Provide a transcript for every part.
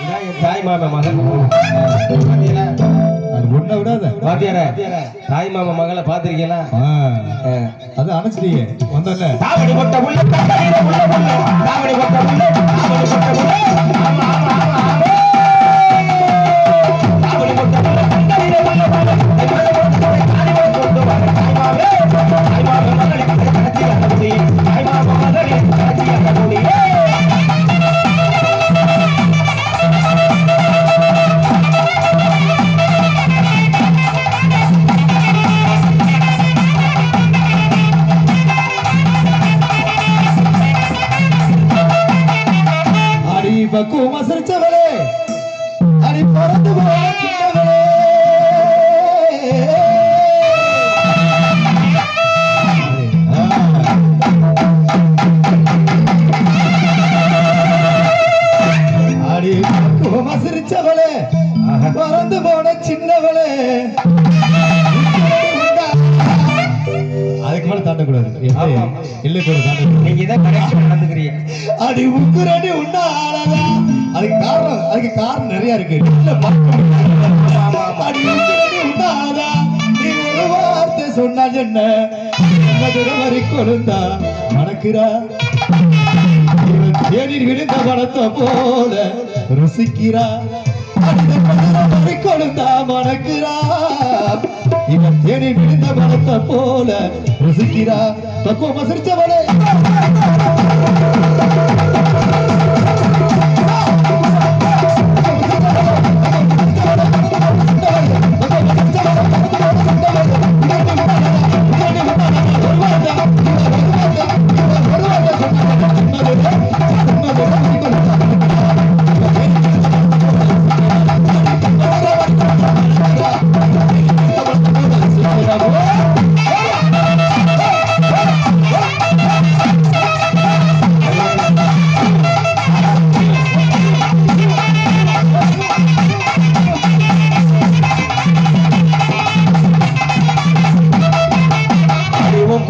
இதான் என் தாய் மாமா மகன் அது விடாத பாத்தியாரா தாய் மாமா மகளை பாத்திருக்கீங்களா ஆ, அது அணைச்சிட்டீங்க வந்தோடனே கொட்ட உள்ள கொட்ட உள்ள கொட்ட உள்ள பக்குவம் அசரிச்சவளே அடி பறந்து போன அடி பக்குவம் அசரிச்சவளே பறந்து போன சின்னவளே. தாண்டக்கூடாது. ஆமா. இல்லை கூட தாண்டக்கூடாது. நீங்க இதான் கடைசி நடந்துக்கிறீங்க. அடி உண்டா ஆளாதா அதுக்கு காரணம் அதுக்கு காரணம் நிறைய இருக்கு. இல்ல மக்கள். அடி உண்டா ஆளாதா நீ ஒரு வார்த்தை சொன்னா என்ன? வரி கொழுந்தா மணக்கிறா? தேநீர் விழுந்த பணத்தை போல ருசிக்கிறா? அந்த மணக்கிறா இவன் தேநீர் விழுந்த பணத்தை போல ருசிக்கிறா பக்குவமா சிரிச்சவளே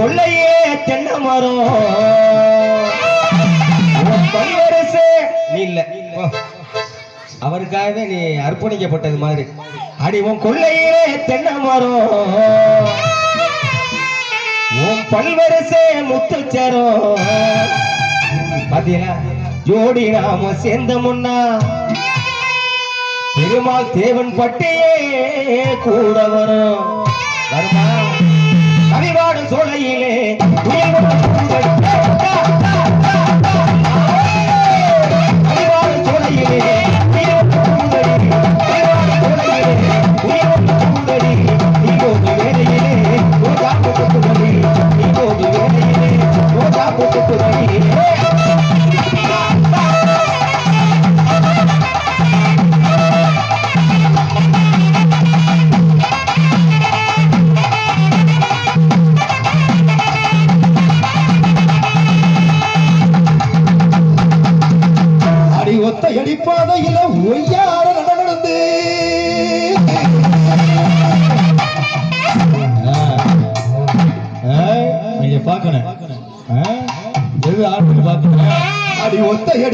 கொள்ளையே தென்னை மரம். உன் நீ இல்ல. அவருக்காகவே நீ அர்ப்பணிக்கப்பட்டது மாதிரி. அடி உன் கொள்ளையே தென்னை மரம். உன் பல்வரசே முத்துச்சரம் பாத்தீங்களா? ஜோடி நாம சேர்ந்த முன்னா. பெருமாள் தேவன் பட்டியே கூட வரும். வருமா? பாடும் சோலையிலே Thank you. வழிபாதையில ஒய்யார நடந்து பாக்கணும் எது ஆட்டு பாக்கணும் அடி ஒத்த